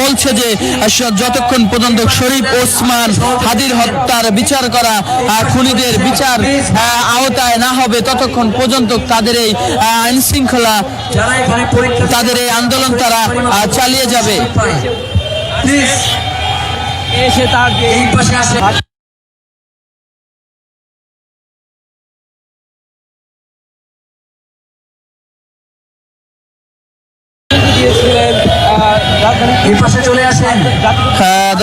বলছে যে যতক্ষণ পর্যন্ত শরীফ ওসমান হাদির হত্যার বিচার করা খুনিদের বিচার আওতায় না হবে, ততক্ষণ পর্যন্ত তাদের এই আইন শৃঙ্খলা তাদের এই আন্দোলন তারা চালিয়ে যাবে। এসে তার এই পাশে আসে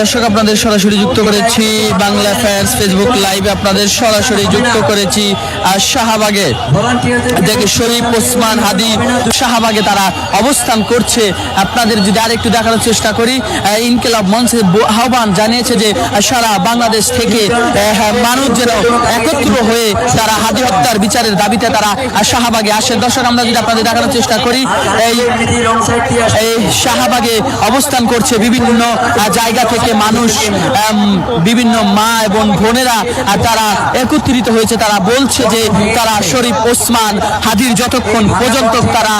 দর্শক, আপনাদের সরাসরি যুক্ত করেছি বাংলা ফ্যান্স ফেসবুক লাইভে আপনাদের সরাসরি যুক্ত করেছি আর শাহবাগে। দেখে শরীফ, ওসমান, হাদি, শাহবাগে তারা অবস্থান করছে। আপনাদের যদি আরেকটু দেখানোর চেষ্টা করি ইনকিলাব মঞ্চে আহ্বান জানিয়েছে যে সারা বাংলাদেশ থেকে মানুষ যেন একত্র হয়ে তারা হাদি হত্যার বিচারের দাবিতে তারা শাহবাগে আসেন। দর্শক, আমরা যদি আপনাদের দেখানোর চেষ্টা করি এই শাহবাগে অবস্থান করছে বিভিন্ন জায়গা থেকে মানুষ বিভিন্ন মা এবং বোনেরা তারা একত্রিত হয়েছে। তারা বলছে যে তারা শরীফ, ওসমান, হাদির যতক্ষণ পর্যন্ত তারা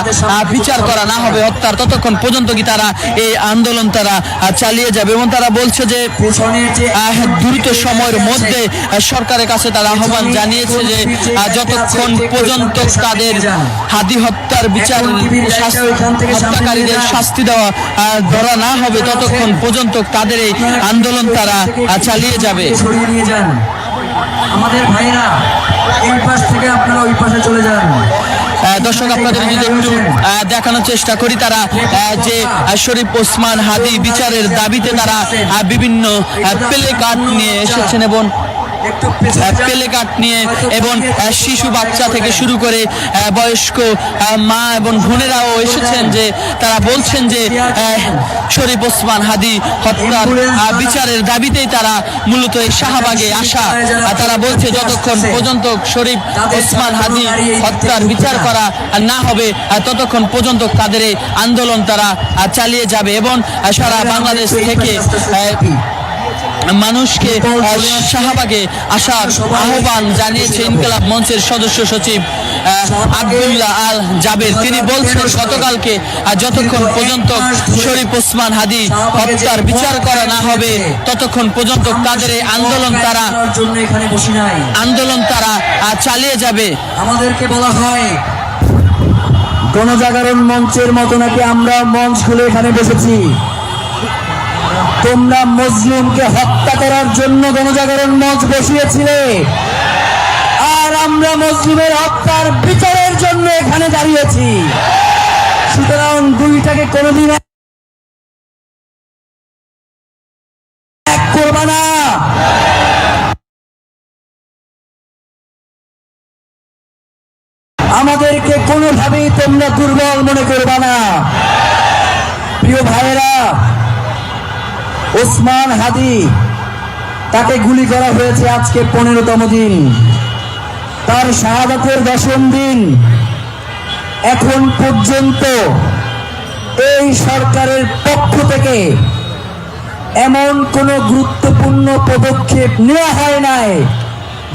বিচার করা না হবে, হত্যার ততক্ষণ পর্যন্ত কি তারা এই আন্দোলন তারা চালিয়ে যাবে। এবং তারা বলছে যে দ্রুত সময়ের মধ্যে সরকারের কাছে তারা আহ্বান জানিয়েছে যে যতক্ষণ পর্যন্ত তাদের হাদি হত্যার বিচার হত্যাকারীদের শাস্তি দেওয়া ধরা না হবে ততক্ষণ পর্যন্ত তাদের এই আন্দোলন তারা চালিয়ে যাবে। আমাদের ভাইরা এই পাশ থেকে আপনারা ওই পাশে চলে যান। দর্শক আপনাদের যদি একটু দেখানোর চেষ্টা করি তারা যে শরীফ ওসমান হাদি বিচারের দাবিতে তারা বিভিন্ন প্লে কার্ড নিয়ে এসেছেন এবং। পেলে কাঠ নিয়ে এবং শিশু বাচ্চা থেকে শুরু করে বয়স্ক মা এবং বোনেরাও এসেছেন যে তারা বলছেন যে শরীফ ওসমান হাদি হত্যার বিচারের দাবিতেই তারা মূলত এই শাহবাগে আসা। তারা বলছে যতক্ষণ পর্যন্ত শরীফ ওসমান হাদি হত্যার বিচার করা না হবে ততক্ষণ পর্যন্ত তাদের এই আন্দোলন তারা চালিয়ে যাবে এবং সারা বাংলাদেশ থেকে মানুষকে শাহবাগে আসার আহ্বান জানিয়েছে ইনকলাব মঞ্চের সদস্য সচিব আব্দুল্লাহ আল জাবের তিনি বলছেন গতকালকে যতক্ষণ পর্যন্ত শরীফ ওসমান হাদি হত্যার বিচার করা না হবে ততক্ষণ পর্যন্ত তাদের এই আন্দোলন তারা আপনার জন্য এখানে বসি নাই। আন্দোলন তারা চালিয়ে যাবে। আমাদেরকে বলা হয় গণজাগরণ মঞ্চের মতো নাকি আমরা মঞ্চ খুলে এখানে বসেছি? তোমরা মজলুমকে হত্যা করার জন্য গণজাগরণ মঞ্চ বসিয়েছিলে। আর আমরা মজলুমের হত্যার বিচারের জন্য এখানে দাঁড়িয়েছি। সুতরাং দুইটাকে কোনোদিন আমাদেরকে কোনোভাবেই তোমরা দুর্বল মনে করবা না প্রিয় ভাইয়েরা ওসমান হাদি, তাকে গুলি করা হয়েছে আজকে পনেরোতম দিন। তার শাহাদাতের দশম দিন। এখন পর্যন্ত এই সরকারের পক্ষ থেকে এমন কোনো গুরুত্বপূর্ণ পদক্ষেপ নেওয়া হয় নাই,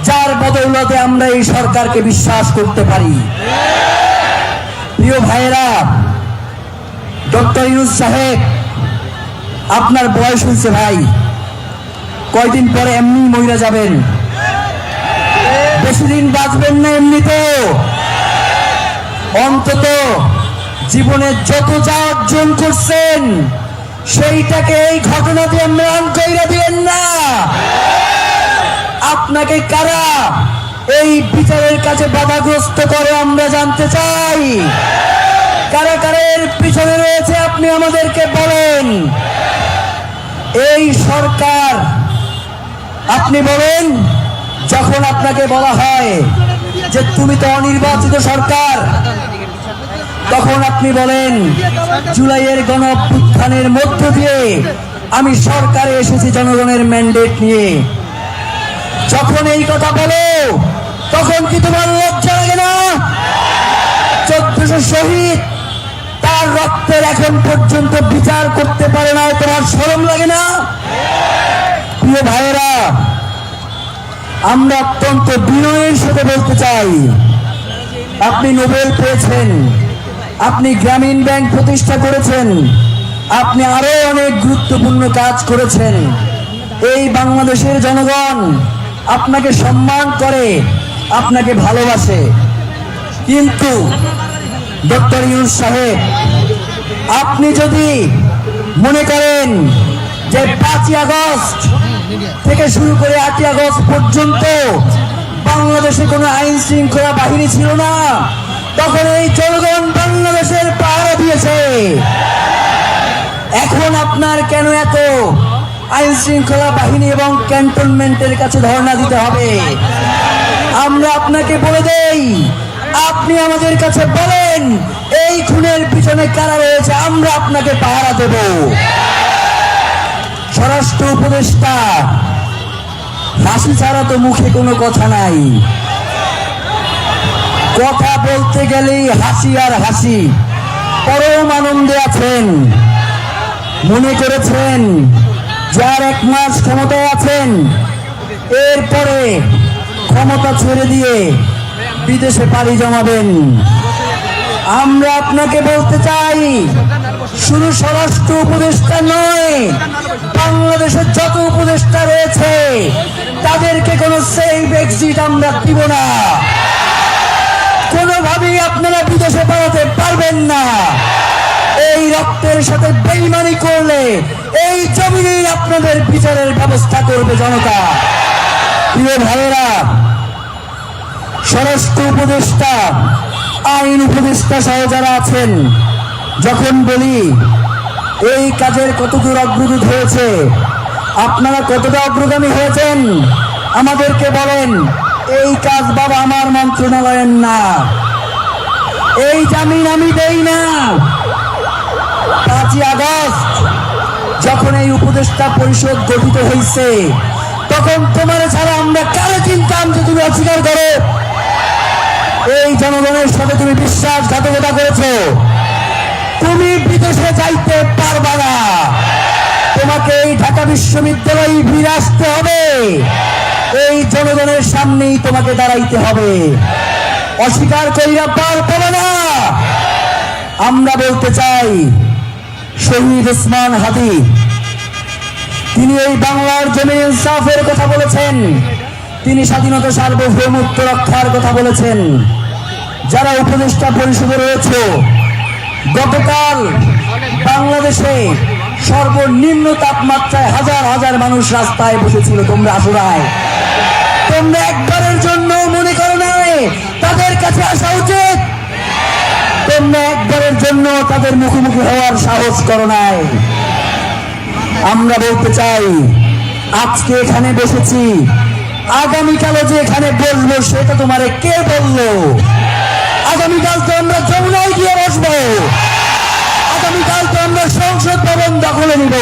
যার বদৌলতে আমরা এই সরকারকে বিশ্বাস করতে পারি। প্রিয় ভাইয়েরা, ডক্টর ইউজ সাহেব আপনার বয়স হয়েছে ভাই। কয়দিন পরে এমনি মহিলা যাবেন? বেশি দিন বাঁচবেন না এমনিতে। অন্তত জীবনে যত যা অর্জন করছেন, সেইটাকে এই ঘটনা দিয়ে ম্লান কইরা দিবেন না। আপনাকে কারা এই বিচারের কাছে বাধাগ্রস্ত করে আমরা জানতে চাই? কারা কারা এর পিছনে রয়েছে আপনি আমাদেরকে বলেন। এই সরকার, আপনি বলেন, যখন আপনাকে বলা হয় যে তুমি তো অনির্বাচিত সরকার, তখন আপনি বলেন, জুলাইয়ের গণ মধ্য দিয়ে আমি সরকারে এসেছি জনগণের ম্যান্ডেট নিয়ে। যখন এই কথা বলো, তখন কি তোমার রক্তের এখন পর্যন্ত বিচার করতে পারে না, তোমার শরম লাগে না? প্রিয় ভাইয়েরা, আমরা অত্যন্ত বিনয়ের সাথে বলতে চাই, আপনি নোবেল পেয়েছেন, আপনি গ্রামীণ ব্যাংক প্রতিষ্ঠা করেছেন, আপনি আরও অনেক গুরুত্বপূর্ণ কাজ করেছেন। এই বাংলাদেশের জনগণ আপনাকে সম্মান করে, আপনাকে ভালোবাসে। কিন্তু ডক্টর ইউনুস সাহেব আপনি যদি মনে করেন যে পাঁচই আগস্ট থেকে শুরু করে আটই আগস্ট পর্যন্ত বাংলাদেশে কোনো আইন শৃঙ্খলা বাহিনী ছিল না, তখন এই জনগণ বাংলাদেশের পাহারা দিয়েছে। এখন আপনার কেন এত আইন শৃঙ্খলা বাহিনী এবং ক্যান্টনমেন্টের কাছে ধর্ণা দিতে হবে? আমরা আপনাকে বলে দেই আপনি আমাদের কাছে বলেন, এই খুনের পিছনে কারা রয়েছে, আমরা আপনাকে পাহারা দেব। স্বরাষ্ট্র উপদেষ্টা হাসি ছাড়া তো মুখে কোনো কথা নাই। কথা বলতে গেলেই হাসি আর হাসি। পরম আনন্দে আছেন। মনে করেছেন, যার এক মাস ক্ষমতায় আছেন, এরপরে ক্ষমতা ছেড়ে দিয়ে বিদেশে পাড়ি জমাবেন। আমরা আপনাকে বলতে চাই, শুধু স্বরাষ্ট্র উপদেষ্টা নয়, বাংলাদেশের যত উপদেষ্টা রয়েছে, তাদেরকে কোনো সেফ এক্সিট আমরা দিব না। কোনোভাবেই আপনারা বিদেশে পালাতে পারবেন না। এই রক্তের সাথে বেইমানি করলে এই জমিনেই আপনাদের বিচারের ব্যবস্থা করবে জনতা। প্রিয় ভাইয়েরা স্বরাষ্ট্র উপদেষ্টা, আইন উপদেষ্টা সহ যারা আছেন, যখন বলি, এই কাজের কতদূর অগ্রগতি হয়েছে? আপনারা কতটা অগ্রগামী হয়েছেন? আমাদেরকে বলেন, এই কাজ বাবা আমার মন্ত্রণালয়ের না। এই জামিন আমি দেই না। পাঁচই আগস্ট, যখন এই উপদেষ্টা পরিষদ গঠিত হয়েছে তখন তোমার ছাড়া আমরা কারও চিন্তাম যে তুমি অস্বীকার করো। এই জনগণের সাথে তুমি বিশ্বাসঘাতকতা করেছ। তুমি বিদেশে যাইতে পারবা না। তোমাকে এই ঢাকা বিশ্ববিদ্যালয়ে ফিরে আসতে হবে। এই জনগণের সামনেই তোমাকে দাঁড়াইতে হবে। অস্বীকার করিয়া পার পাবে না। আমরা বলতে চাই, শহীদ ওসমান হাদি, তিনি এই বাংলার জমি ইনসাফের কথা বলেছেন। তিনি স্বাধীনতা সার্বভৌমত্ব রক্ষার কথা বলেছেন। যারা উপদেষ্টা পরিষদে রয়েছে, গতকাল বাংলাদেশে সর্বনিম্ন তাপমাত্রায় হাজার হাজার মানুষ রাস্তায় বসেছিল, তোমরা আসুরায় তোমরা একবারের জন্য মনে করো নাই তাদের কাছে আসা উচিত। তোমরা একবারের জন্য তাদের মুখোমুখি হওয়ার সাহস করো নাই। আমরা বলতে চাই, আজকে এখানে বসেছি আগামীকালও যে এখানে বসবো সেটা তোমারে কে বলল? আগামীকাল তো আমরা যমুনায় গিয়ে বসবো। আগামীকাল তো আমরা সংসদ ভবন দখলে নিব।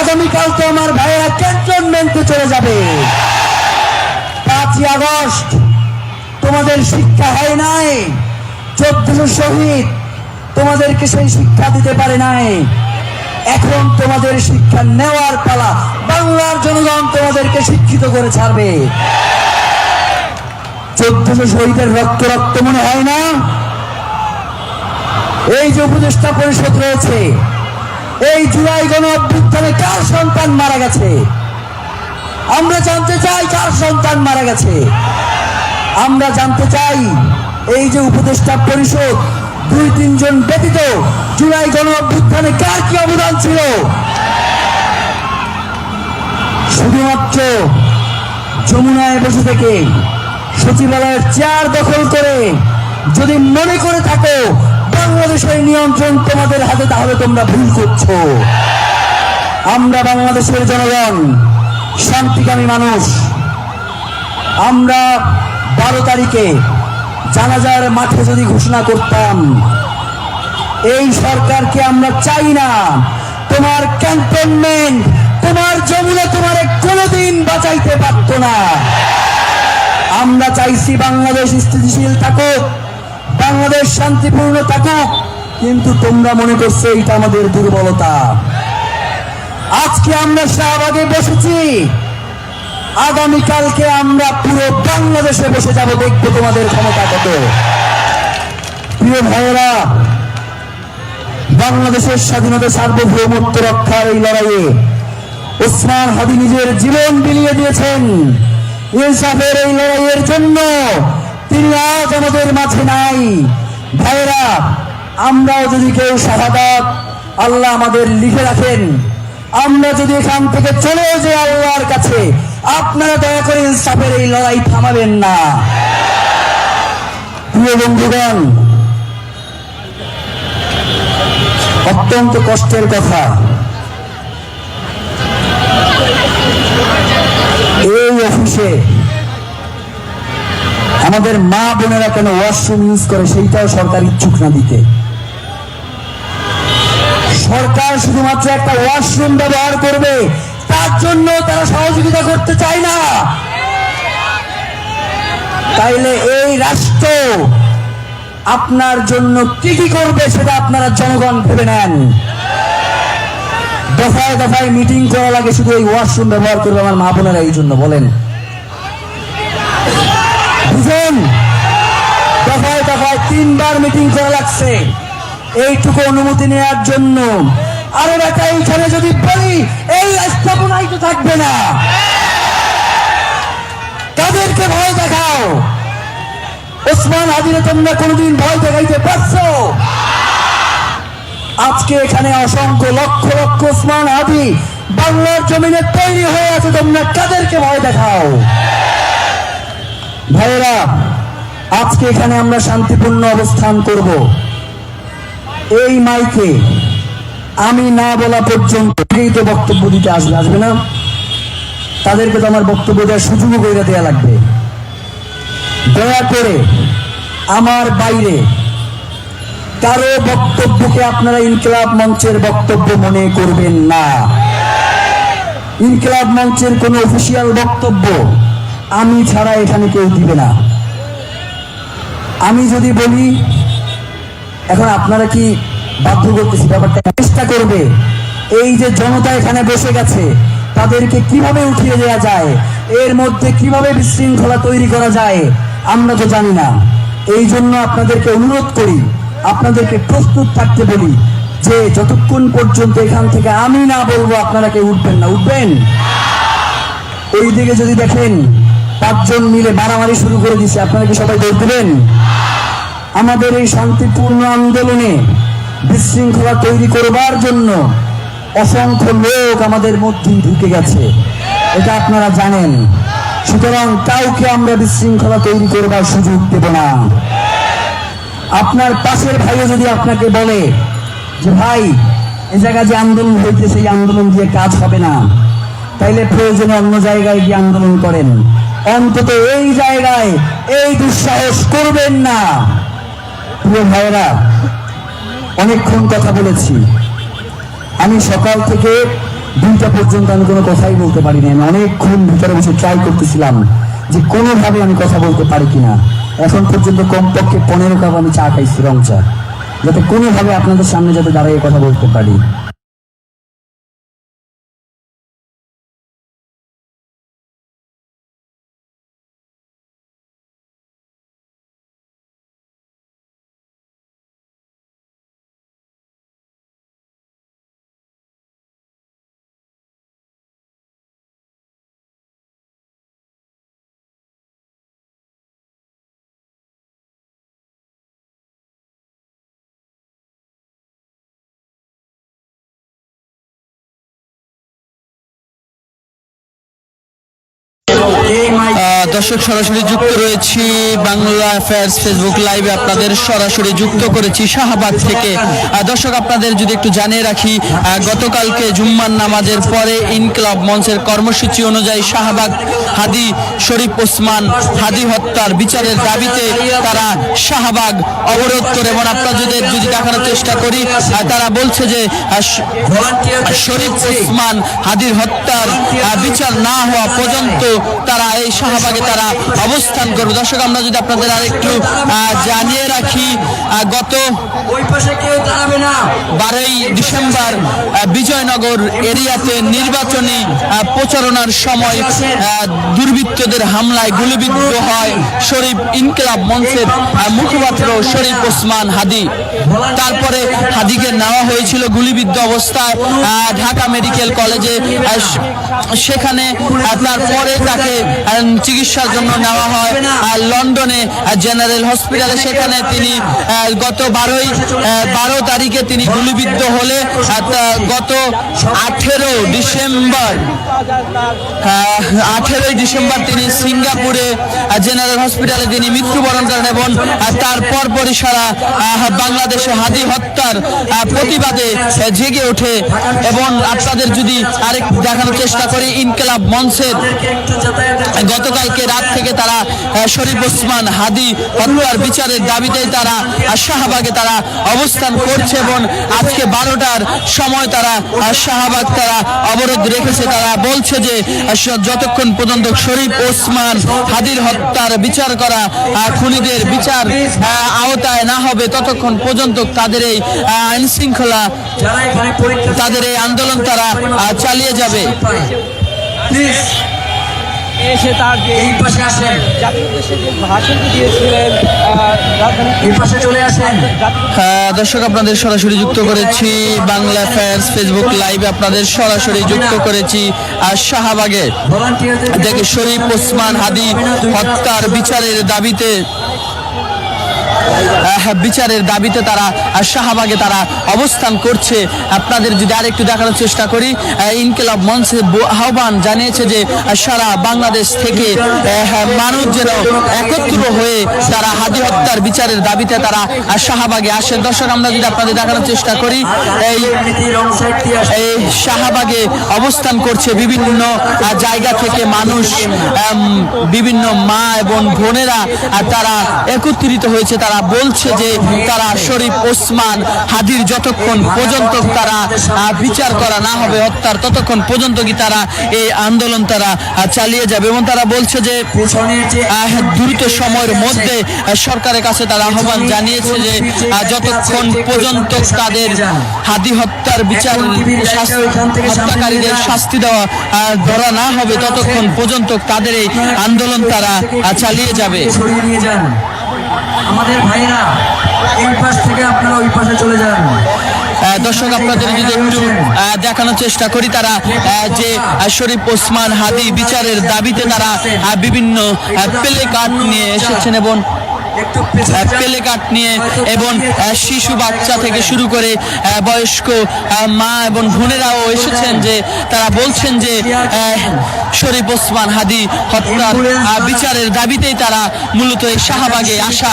আগামীকাল তো আমার ভাইয়েরা ক্যান্টনমেন্টে চলে যাবে। পাঁচই আগস্ট, তোমাদের শিক্ষা হয় নাই। চোদ্দশো শহীদ, তোমাদেরকে সেই শিক্ষা দিতে পারে নাই। এখন তোমাদের শিক্ষা নেওয়ার পালা বাংলার জনগণ তোমাদেরকে শিক্ষিত করে ছাড়বে। চোদ্দশো শহীদের রক্ত রক্ত মনে হয় না? এই যে উপদেষ্টা পরিষদ রয়েছে, এই জুলাই গণ অভ্যুত্থানে কার সন্তান মারা গেছে? আমরা জানতে চাই কার সন্তান মারা গেছে। আমরা জানতে চাই এই যে উপদেষ্টা পরিষদ দুই তিনজন ব্যতীত জুলাই গণ অভ্যুত্থানে কার কি অবদান ছিল? শুধুমাত্র যমুনায় বসে থেকে সচিবালয়ের চেয়ার দখল করে যদি মনে করে থাকো বাংলাদেশের নিয়ন্ত্রণ তোমাদের হাতে, তাহলে তোমরা ভুল করছ। আমরা বাংলাদেশের জনগণ, শান্তিকামী মানুষ। আমরা বারো তারিখে জানাজার মাঠে যদি ঘোষণা করতাম, এই সরকারকে আমরা চাই না। তোমার ক্যান্টনমেন্ট, তোমার যমুনা তোমার কোনোদিন বাঁচাইতে পারত না। আমরা চাইছি বাংলাদেশ স্থিতিশীল থাকুক, বাংলাদেশ শান্তিপূর্ণ থাকুক, কিন্তু তোমরা মনে করছ এটা আমাদের দুর্বলতা। আজকে আমরা শাহবাগে বসেছি। আগামীকালকে আমরা পুরো বাংলাদেশে বসে যাব দেখব তোমাদের ক্ষমতা কত। প্রিয় ভাইয়েরা, বাংলাদেশের স্বাধীনতা সার্বভৌমত্ব রক্ষার এই লড়াইয়ে ওসমান হাদি নিজের জীবন বিলিয়ে দিয়েছেন। ইনসাফের এই লড়াইয়ের জন্য তিনি আজ আমাদের মাঝে নাই। ভাইরা আমরাও যদি কেউ শাহাদাত আল্লাহ আমাদের লিখে রাখেন, আমরা যদি এখান থেকে চলে যাই আল্লাহর কাছে আপনারা দয়া করে ইনসাফের এই লড়াই থামাবেন না। প্রিয় বন্ধুগণ, অত্যন্ত কষ্টের কথা। এই অফিসে আমাদের মা বোনেরা কেন ওয়াশরুম ইউজ করে, সেইটাও সরকার ইচ্ছুক না দিতে। সরকার শুধুমাত্র একটা ওয়াশরুম ব্যবহার করবে তার জন্য তারা সহযোগিতা করতে চায় না। তাইলে এই রাষ্ট্র আপনার জন্য কি কি করবে সেটা আপনারা জনগণ ভেবে নেন। দফায় দফায় মিটিং করা লাগে, শুধু এই ওয়াশরুম ব্যবহার করবে আমার মা বোনেরা এই জন্য বলেন। বুঝেন? দফায় দফায় তিনবার মিটিং করা লাগছে। এইটুকু অনুমতি নেওয়ার জন্য আরও একটা এইখানে যদি বলি, এই স্থাপনাই তো থাকবে না। তাদেরকে ভয় দেখাও। ওসমান হাজিরে তোমরা কোনোদিন ভয় দেখাইতে পারছ? আজকে এখানে অসংখ্য লক্ষ লক্ষ ওসমান হাদি বাংলার জমিনে তৈরি হয়ে আছে, তোমরা কাদেরকে ভয় দেখাও? ভাইয়েরা, আজকে এখানে আমরা শান্তিপূর্ণ অবস্থান করব। এই মাইকে আমি না বলা পর্যন্ত এই তো বক্তব্য দিতে আসবে আসবে না। তাদেরকে তো আমার বক্তব্য দেওয়ার সুযোগও করে দেওয়া লাগবে। দয়া করে আমার বাইরে কারও বক্তব্যকে আপনারা ইনকিলাব মঞ্চের বক্তব্য মনে করবেন না। ইনকিলাব মঞ্চের কোনো অফিসিয়াল বক্তব্য আমি ছাড়া এখানে কেউ দিবে না। আমি যদি বলি, এখন আপনারা কি বাধ্য করতেছি, ব্যাপারটা চেষ্টা করবে। এই যে জনতা এখানে বসে গেছে, তাদেরকে কীভাবে উঠিয়ে দেওয়া যায়? এর মধ্যে কীভাবে বিশৃঙ্খলা তৈরি করা যায়? আমরা তো জানি না। এই জন্য আপনাদেরকে অনুরোধ করি, আপনাদেরকে প্রস্তুত থাকতে বলি যে, যতক্ষণ পর্যন্ত এখান থেকে আমি না বলব, আপনারা কেউ উঠবেন না। উঠবেন? ওই দিকে যদি দেখেন, পাঁচজন মিলে মারামারি শুরু করে দিছে আপনারা কি সবাই দৌড় দিবেন? আমাদের এই শান্তিপূর্ণ আন্দোলনে বিশৃঙ্খলা তৈরি করবার জন্য অসংখ্য লোক আমাদের মধ্যেই ঢুকে গেছে। এটা আপনারা জানেন। সুতরাং কাউকে আমরা বিশৃঙ্খলা তৈরি করবার সুযোগ দেব না। আপনার পাশের ভাইও যদি আপনাকে বলে যে, ভাই এই জায়গায় যে আন্দোলন হইতেছে, সেই আন্দোলন দিয়ে কাজ হবে না। তাইলে প্রয়োজনে অন্য জায়গায় গিয়ে আন্দোলন করেন। অন্তত এই জায়গায় এই দুঃসাহস করবেন না। প্রিয় ভাইয়েরা অনেকক্ষণ কথা বলেছি। আমি সকাল থেকে দুইটা পর্যন্ত আমি কোনো কথাই বলতে পারি পারিনি আমি অনেকক্ষণ ভিতরে বসে ট্রাই করতেছিলাম যে কোনোভাবে আমি কথা বলতে পারি কিনা। এখন পর্যন্ত কমপক্ষে পনেরো কাপ আমি চা খাইছি, রং চা। যাতে কোনোভাবে আপনাদের সামনে যাতে দাঁড়িয়ে কথা বলতে পারি। দর্শক সরাসরি যুক্ত রয়েছি বাংলা অ্যাফেয়ার্স ফেসবুক লাইভে আপনাদের সরাসরি যুক্ত করেছি শাহবাগ থেকে। দর্শক, আপনাদের যদি একটু জানিয়ে রাখি গতকালকে জুম্মার নামাজের পরে ইনকলাব মঞ্চের কর্মসূচি অনুযায়ী শাহবাগ হাদি শরীফ ওসমান হাদি হত্যার বিচারের দাবিতে তারা শাহবাগ অবরোধ করে। এবং আপনাদের যদি দেখানোর চেষ্টা করি তারা বলছে যে শরীফ ওসমান হাদির হত্যার বিচার না হওয়া পর্যন্ত তারা এই শাহবাগে তারা অবস্থান করবে। দর্শক আমরা যদি আপনাদের আরেকটু জানিয়ে রাখি গত বারোই ডিসেম্বর বিজয়নগর এরিয়াতে নির্বাচনী প্রচারণার সময় দুর্বৃত্তদের হামলায় গুলিবিদ্ধ হয় শরীফ ইনকিলাব মঞ্চের মুখপাত্র শরীফ ওসমান হাদি। তারপরে হাদিকে নেওয়া হয়েছিল গুলিবিদ্ধ অবস্থায় ঢাকা মেডিকেল কলেজে সেখানে তারপরে তাকে আহ, চিকিৎসার জন্য নেওয়া হয়। আর লন্ডনে জেনারেল হসপিটালে। সেখানে তিনি গত বারোই বারো তারিখে তিনি গুলিবিদ্ধ হলে গত আঠেরো ডিসেম্বর আঠেরোই ডিসেম্বর তিনি সিঙ্গাপুরে জেনারেল হসপিটালে তিনি মৃত্যুবরণ করেন এবং তারপর পরই সারা বাংলাদেশে হাদি হত্যার প্রতিবাদে জেগে ওঠে এবং আপনাদের যদি আরেক দেখানোর চেষ্টা করি, ইনকেলাব মঞ্চের গতকালকে রাত থেকে তারা শরীফ ওসমান হাদি হত্যার বিচারের দাবিতে তারা শাহবাগে তারা অবস্থান করছে এবং আজকে বারোটার সময় তারা শাহবাগ তারা অবরোধ রেখেছে, তারা বলছে যে যতক্ষণ পর্যন্ত শরীফ ওসমান হাদির হত্যার বিচার করা খুনিদের বিচার আওতায় না হবে, ততক্ষণ পর্যন্ত তাদের এই আইন শৃঙ্খলা, তাদের এই আন্দোলন তারা চালিয়ে যাবে। এসে তার যে এই পাশে আসেন। জাতির উদ্দেশ্যে যে ভাষণটি দিয়েছিলেন এই পাশে চলে আসেন। হ্যাঁ, দর্শক আপনাদের সরাসরি যুক্ত করেছি বাংলা ফ্যান্স ফেসবুক লাইভে আপনাদের সরাসরি যুক্ত করেছি আর শাহবাগে। দেখে শরীফ ওসমান হাদি হত্যার বিচারের দাবিতে বিচারের দাবিতে তারা শাহবাগে তারা অবস্থান করছে। আপনাদের যদি আরেকটু দেখানোর চেষ্টা করি ইনকিলাব মঞ্চে আহ্বান জানিয়েছে যে সারা বাংলাদেশ থেকে মানুষ যেন একত্র হয়ে তারা হাদি হত্যার বিচারের দাবিতে তারা শাহবাগে আসেন। দর্শক, আমরা যদি আপনাদের দেখানোর চেষ্টা করি, এই এই শাহবাগে অবস্থান করছে বিভিন্ন জায়গা থেকে মানুষ বিভিন্ন মা এবং বোনেরা তারা একত্রিত হয়েছে। তারা বলছে যে তারা শরীফ, ওসমান, হাদির যতক্ষণ পর্যন্ত তারা বিচার করা না হবে, হত্যার ততক্ষণ পর্যন্ত কি তারা এই আন্দোলন তারা চালিয়ে যাবে। এবং তারা বলছে যে দ্রুত সময়ের মধ্যে সরকারের কাছে তারা আহ্বান জানিয়েছে যে যতক্ষণ পর্যন্ত তাদের হাদি হত্যার বিচার হত্যাকারীদের শাস্তি দেওয়া ধরা না হবে, ততক্ষণ পর্যন্ত তাদের এই আন্দোলন তারা চালিয়ে যাবে। আমাদের ভাইরা এই পাশ থেকে আপনারা ওই পাশে চলে যান। দর্শক আপনাদের যদি একটু দেখানোর চেষ্টা করি তারা যে শরীফ ওসমান হাদি বিচারের দাবিতে তারা বিভিন্ন প্লে কার্ড নিয়ে এসেছেন এবং। প্লে কার্ড নিয়ে এবং শিশু বাচ্চা থেকে শুরু করে বয়স্ক মা এবং বোনেরাও এসেছেন যে তারা বলছেন যে শরীফ ওসমান হাদি হত্যার বিচারের দাবিতেই তারা মূলত এই শাহবাগে আসা।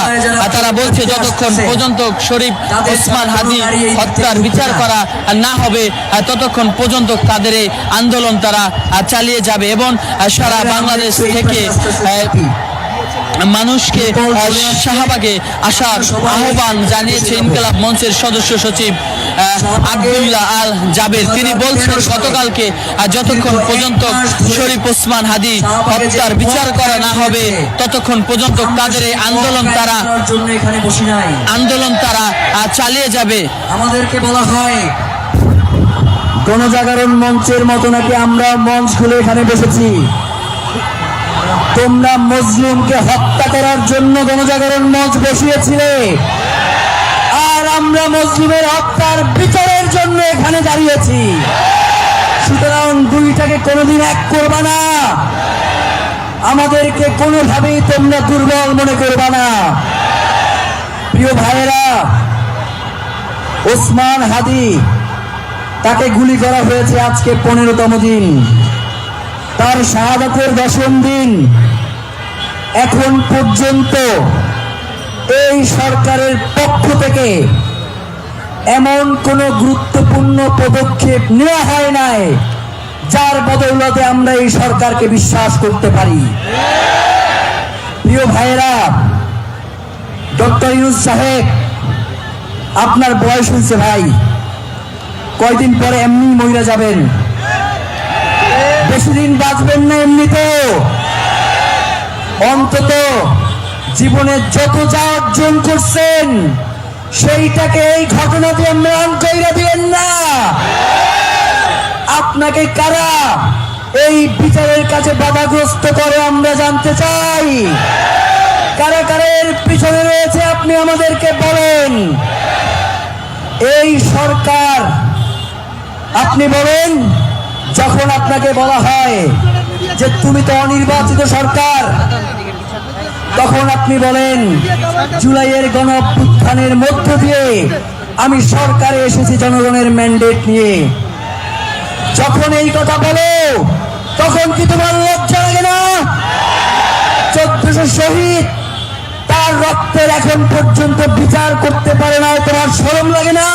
তারা বলছে যতক্ষণ পর্যন্ত শরীফ ওসমান হাদি হত্যার বিচার করা না হবে ততক্ষণ পর্যন্ত তাদের এই আন্দোলন তারা চালিয়ে যাবে এবং সারা বাংলাদেশ থেকে মানুষকে শাহবাগে আসার আহ্বান জানিয়েছে ইনকলাব মঞ্চের সদস্য সচিব আব্দুল্লাহ আল জাবের তিনি বলছেন গতকালকে যতক্ষণ পর্যন্ত শরীফ ওসমান হাদি হত্যার বিচার করা না হবে ততক্ষণ পর্যন্ত তাদের এই আন্দোলন তারা আপনার জন্য এখানে বসি নাই। আন্দোলন তারা চালিয়ে যাবে। আমাদেরকে বলা হয় গণজাগরণ মঞ্চের মতো নাকি আমরা মঞ্চ খুলে এখানে বসেছি? তোমরা মুসলিমকে হত্যা করার জন্য গণজাগরণ মঞ্চ বসিয়েছিলে। আর আমরা মুসলিমের হত্যার বিচারের জন্য এখানে দাঁড়িয়েছি। সুতরাং দুইটাকে কোনোদিন এক করবা না। আমাদেরকে কোনোভাবেই তোমরা দুর্বল মনে করবা না। প্রিয় ভাইয়েরা, ওসমান হাদি, তাকে গুলি করা হয়েছে আজকে পনেরোতম দিন। তার শাহাদাতের দশম দিন। এখন পর্যন্ত এই সরকারের পক্ষ থেকে এমন কোনো গুরুত্বপূর্ণ পদক্ষেপ নেওয়া হয় নাই, যার বদৌলতে আমরা এই সরকারকে বিশ্বাস করতে পারি। প্রিয় ভাইয়েরা, ডক্টর ইউনুস সাহেব, আপনার বয়স হয়েছে ভাই। কয়দিন পরে এমনি মহিলা যাবেন? বেশি দিন বাঁচবেন না এমনিতেও অন্তত জীবনে যত যা অর্জন করছেন, সেইটাকে এই ঘটনা দিয়ে ম্লান কইরা দিলেন না। আপনাকে কারা এই বিচারের কাছে বাধাগ্রস্ত করে আমরা জানতে চাই? কারা কারা এর পিছনে রয়েছে আপনি আমাদেরকে বলেন। এই সরকার, আপনি বলেন যখন আপনাকে বলা হয় যে তুমি তো অনির্বাচিত সরকার, তখন আপনি বলেন, জুলাইয়ের গণ মধ্য দিয়ে আমি সরকারে এসেছি জনগণের ম্যান্ডেট নিয়ে। যখন এই কথা বলো, তখন কি তোমার লজ্জা লাগে না? চোদ্দশো শহীদ, তার রক্তের এখন পর্যন্ত বিচার করতে পারে না, তোমার শরম লাগে না?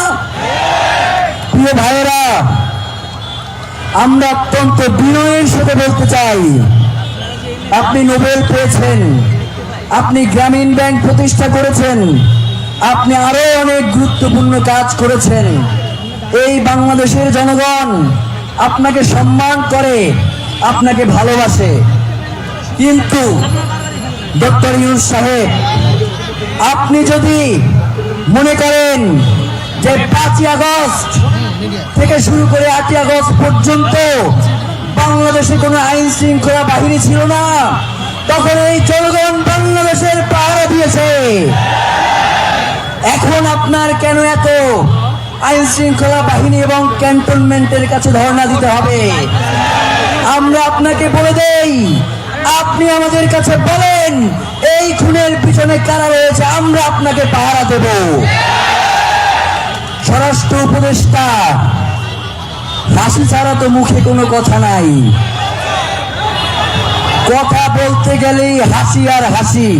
প্রিয় ভাইয়েরা আমরা অত্যন্ত বিনয়ের সাথে বলতে চাই, আপনি নোবেল পেয়েছেন, আপনি গ্রামীণ ব্যাংক প্রতিষ্ঠা করেছেন, আপনি আরও অনেক গুরুত্বপূর্ণ কাজ করেছেন। এই বাংলাদেশের জনগণ আপনাকে সম্মান করে, আপনাকে ভালোবাসে। কিন্তু, ডক্টর ইউনুস সাহেব, আপনি যদি মনে করেন যে পাঁচই আগস্ট থেকে শুরু করে আটই আগস্ট পর্যন্ত বাংলাদেশে কোনো আইন শৃঙ্খলা বাহিনী ছিল না। তখন এই জনগণ বাংলাদেশের পাহারা দিয়েছে। এখন আপনার কেন এত আইন শৃঙ্খলা বাহিনী এবং ক্যান্টনমেন্টের কাছে ধর্ণা দিতে হবে? আমরা আপনাকে বলে দেই, আপনি আমাদের কাছে বলেন, এই খুনের পিছনে কারা রয়েছে, আমরা আপনাকে পাহারা দেব। স্বরাষ্ট্র উপদেষ্টা হাসি ছাড়া তো মুখে কোনো কথা নাই। কথা বলতে গেলেই হাসি আর হাসি।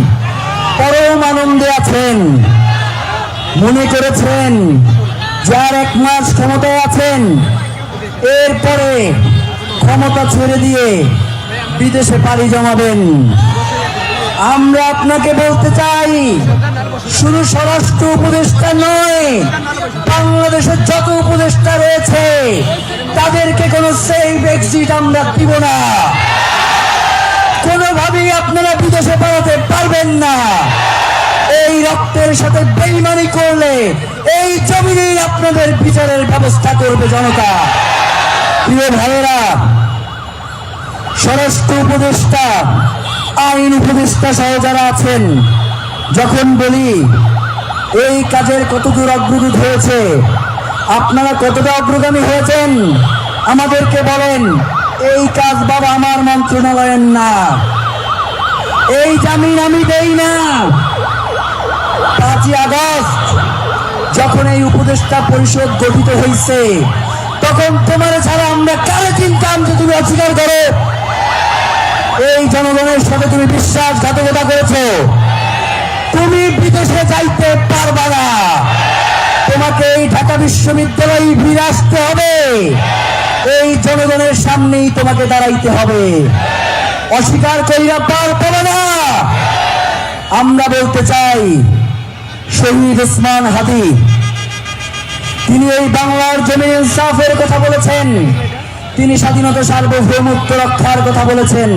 পরম আনন্দে আছেন। মনে করেছেন, যার এক মাস ক্ষমতায় আছেন, এরপরে ক্ষমতা ছেড়ে দিয়ে বিদেশে পাড়ি জমাবেন। আমরা আপনাকে বলতে চাই শুধু স্বরাষ্ট্র উপদেষ্টা নয়, বাংলাদেশের যত উপদেষ্টা রয়েছে, তাদেরকে কোনো সেফ এক্সিট আমরা দিব না। কোনোভাবেই আপনারা বিদেশে পালাতে পারবেন না। এই রক্তের সাথে বেইমানি করলে এই জমিনেই আপনাদের বিচারের ব্যবস্থা করবে জনতা। প্রিয় ভাইয়েরা, স্বরাষ্ট্র উপদেষ্টা, আইন উপদেষ্টা সহ যারা আছেন যখন বলি, এই কাজের কতদূর অগ্রগতি হয়েছে? আপনারা কতটা অগ্রগামী হয়েছেন? আমাদেরকে বলেন, এই কাজ বাবা আমার মন্ত্রণালয়ের না। এই জামিন আমি দেই না। পাঁচই আগস্ট, যখন এই উপদেষ্টা পরিষদ গঠিত হয়েছে তখন তোমার ছাড়া আমরা কারে চিনতাম যে তুমি অস্বীকার করো? এই জনগণের সাথে তুমি বিশ্বাসঘাতকতা করেছ। তুমি বিদেশে যাইতে পারবা না। তোমাকে এই ঢাকা বিশ্ববিদ্যালয়ে আসতে হবে। এই জনগণের সামনেই তোমাকে দাঁড়াইতে হবে। অস্বীকার করিয়া পার পাবে না। আমরা বলতে চাই, শহীদ ওসমান হাদি, তিনি এই বাংলার জমি ইনসাফের কথা বলেছেন। তিনি স্বাধীনতা সার্বভৌমত্ব রক্ষার কথা বলেছেন।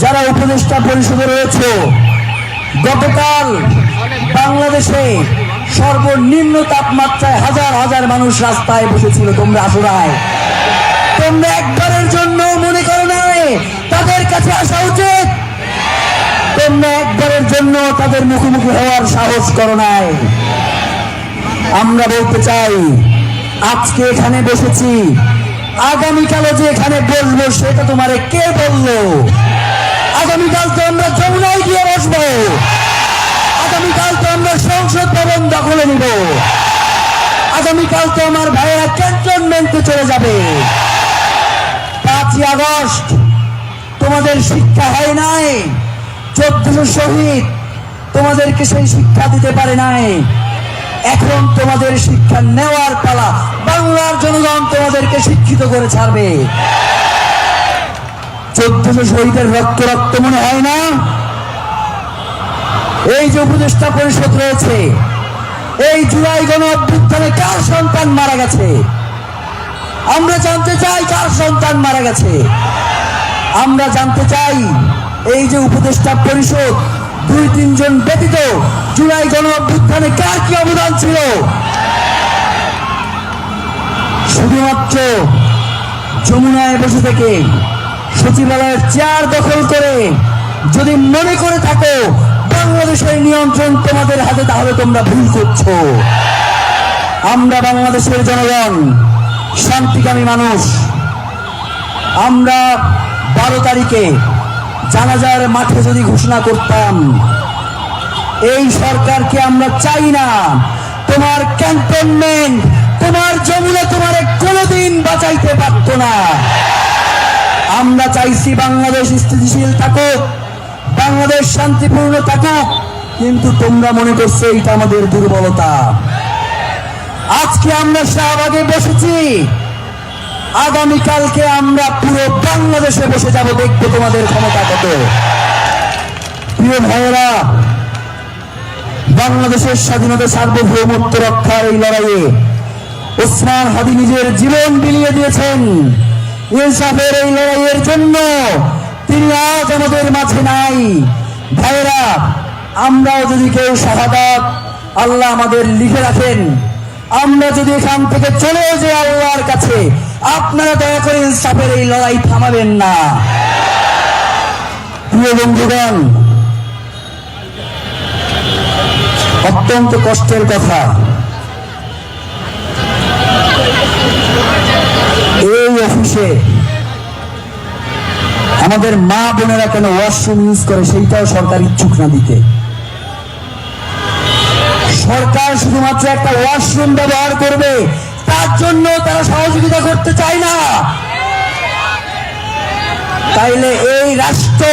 যারা উপদেষ্টা পরিষদে রয়েছে গতকাল বাংলাদেশে সর্বনিম্ন তাপমাত্রায় হাজার হাজার মানুষ রাস্তায় বসেছিল তোমরা আসরায় তোমরা একবারের জন্য মনে করো নাই, তাদের কাছে আসা উচিত। তোমরা একবারের জন্য তাদের মুখোমুখি হওয়ার সাহস করো নাই। আমরা বলতে চাই, আজকে এখানে বসেছি, আগামীকালও যে এখানে বসবো সেটা তোমারে কে বলল? আগামীকাল তো আমরা যমুনায় গিয়ে বসবো। সংসদ ভবন দখলে নিব। আগামীকাল তো আমার ভাইয়েরা ক্যান্টনমেন্টে চলে যাবে। পাঁচই আগস্ট, তোমাদের শিক্ষা হয় নাই। চোদ্দশো শহীদ, তোমাদেরকে সেই শিক্ষা দিতে পারে নাই। এখন তোমাদের শিক্ষা নেওয়ার পালা বাংলার জনগণ তোমাদেরকে শিক্ষিত করে ছাড়বে। চোদ্দশো শহীদের রক্ত রক্ত মনে হয় না? এই যে উপদেষ্টা পরিষদ রয়েছে, এই জুলাই গণ অভ্যুত্থানে কার সন্তান মারা গেছে? আমরা জানতে চাই কার সন্তান মারা গেছে। আমরা জানতে চাই এই যে উপদেষ্টা পরিষদ, দুই তিনজন ব্যতীত জুলাই গণ অভ্যুত্থানে কার কি অবদান ছিল? শুধুমাত্র যমুনায় বসে থেকে সচিবালয়ের চেয়ার দখল করে যদি মনে করে থাকো বাংলাদেশের নিয়ন্ত্রণ তোমাদের হাতে, তাহলে তোমরা ভুল করছ। আমরা বাংলাদেশের জনগণ, শান্তিকামী মানুষ। আমরা বারো তারিখে জানাজার মাঠে যদি ঘোষণা করতাম, এই সরকারকে আমরা চাই না। তোমার ক্যান্টনমেন্ট, তোমার যমুনা তোমার কোনোদিন বাঁচাইতে পারত না। আমরা চাইছি বাংলাদেশ স্থিতিশীল থাকুক। বাংলাদেশ শান্তিপূর্ণ থাকুক, কিন্তু তোমরা মনে করছ এইটা আমাদের দুর্বলতা। আজকে আমরা শাহবাগে বসেছি। আগামীকালকে আমরা পুরো বাংলাদেশে বসে যাব, দেখব তোমাদের ক্ষমতা কত। প্রিয় ভাইয়েরা, বাংলাদেশের স্বাধীনতা সার্বভৌমত্ব রক্ষার এই লড়াইয়ে ওসমান হাদি নিজের জীবন বিলিয়ে দিয়েছেন। ইনসাফের এই লড়াইয়ের জন্য তিনি আজ আমাদের মাঝে নাই। ভাইয়েরা, আমরাও যদি কেউ শাহাদাত আল্লাহ আমাদের লিখে রাখেন, আমরা যদি এখান থেকে চলে যাই আল্লাহর কাছে, আপনারা দয়া করে ইনসাফের এই লড়াই থামাবেন না। প্রিয় বন্ধুগণ, অত্যন্ত কষ্টের কথা। এই অফিসে আমাদের মা বোনেরা কেন ওয়াশরুম ইউজ করে সেইটাও সরকার ইচ্ছুক না দিতে। সরকার শুধুমাত্র একটা ওয়াশরুম ব্যবহার করবে, তার জন্য তারা সহযোগিতা করতে চায় না। তাইলে এই রাষ্ট্র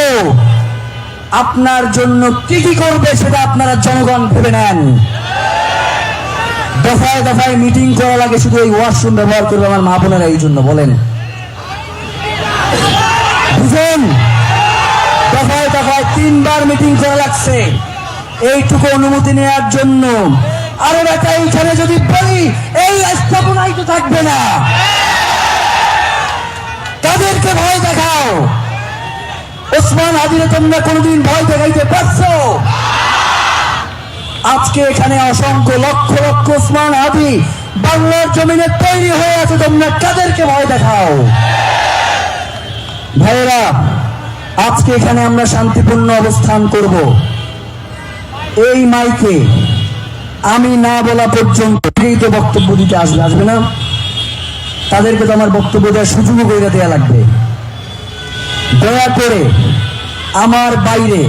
আপনার জন্য কি কি করবে সেটা আপনারা জনগণ ভেবে নেন। দফায় দফায় মিটিং করা লাগে, শুধু এই ওয়াশরুম ব্যবহার করবে আমার মা বোনেরা এই জন্য বলেন। বুঝেন দফায় দফায় তিনবার মিটিং করা লাগছে। এইটুকু অনুমতি নেওয়ার জন্য। আরও একটা এইখানে যদি বলি, এই স্থাপনাই তো থাকবে না। তাদেরকে ভয় দেখাও। ওসমান হাজিরে তোমরা কোনোদিন ভয় দেখাইতে পারছ? আজকে এখানে অসংখ্য লক্ষ লক্ষ ওসমান হাদি বাংলার জমিনে তৈরি হয়ে আছে। তোমরা কাদেরকে ভয় দেখাও? ভাইয়েরা, আজকে এখানে আমরা শান্তিপূর্ণ অবস্থান করব। এই মাইকে আমি না বলা পর্যন্ত তো বক্তব্য দিতে আসবে আসবে না। তাদেরকে তো আমার বক্তব্য দেওয়ার সুযোগও করে দেওয়া লাগবে। দয়া করে আমার বাইরে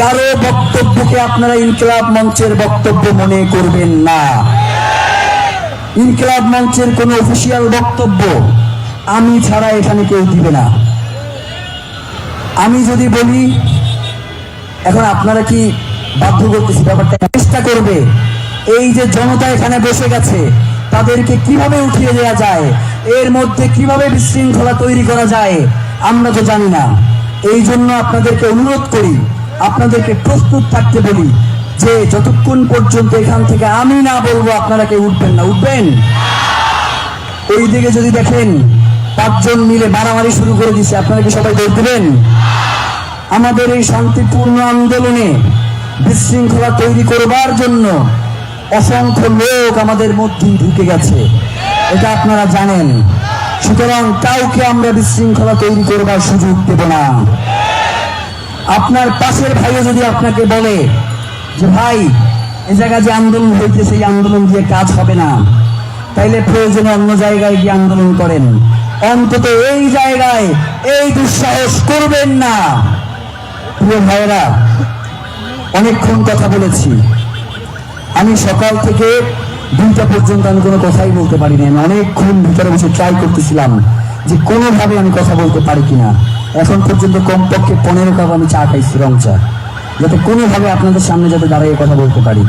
কারও বক্তব্যকে আপনারা ইনকলাব মঞ্চের বক্তব্য মনে করবেন না। ইনকলাব মঞ্চের কোনো অফিসিয়াল বক্তব্য আমি ছাড়া এখানে কেউ দিবে না। আমি যদি বলি, এখন আপনারা কি বাধ্য করতেছি ব্যাপারটা? চেষ্টা করবে। এই যে জনতা এখানে বসে গেছে, তাদেরকে কীভাবে উঠিয়ে দেওয়া যায়? এর মধ্যে কীভাবে বিশৃঙ্খলা তৈরি করা যায়? আমরা তো জানি না। এই জন্য আপনাদেরকে অনুরোধ করি, আপনাদেরকে প্রস্তুত থাকতে বলি যে যতক্ষণ পর্যন্ত এখান থেকে আমি না বলব, আপনারা কেউ উঠবেন না। উঠবেন? ওই দিকে যদি দেখেন পাঁচজন মিলে মারামারি শুরু করে দিছে। আপনারা কি সবাই দৌড় দেবেন আমাদের এই শান্তিপূর্ণ আন্দোলনে বিশৃঙ্খলা তৈরি করবার জন্য অসংখ্য লোক আমাদের মধ্যে ঢুকে গেছে। এটা আপনারা জানেন। সুতরাং কাউকে আমরা বিশৃঙ্খলা তৈরি করবার সুযোগ দেব না। আপনার পাশের ভাইও যদি আপনাকে বলে যে, ভাই এই জায়গায় যে আন্দোলন হইতেছে, এই আন্দোলন দিয়ে কাজ হবে না। তাইলে প্রয়োজনে অন্য জায়গায় গিয়ে আন্দোলন করেন। অন্তত এই জায়গায় এই দুঃসাহস করবেন না। প্রিয় ভাইরা অনেকক্ষণ কথা বলেছি। আমি সকাল থেকে দুইটা পর্যন্ত আমি কোনো কথাই বলতে পারিনি। আমি অনেকক্ষণ ভিতরে বসে ট্রাই করতেছিলাম যে কোনোভাবে আমি কথা বলতে পারি কিনা। এখন পর্যন্ত কমপক্ষে পনেরো কাপ আমি চা খাইছি, রং চা। যাতে কোনোভাবে আপনাদের সামনে যাতে দাঁড়িয়ে কথা বলতে পারি।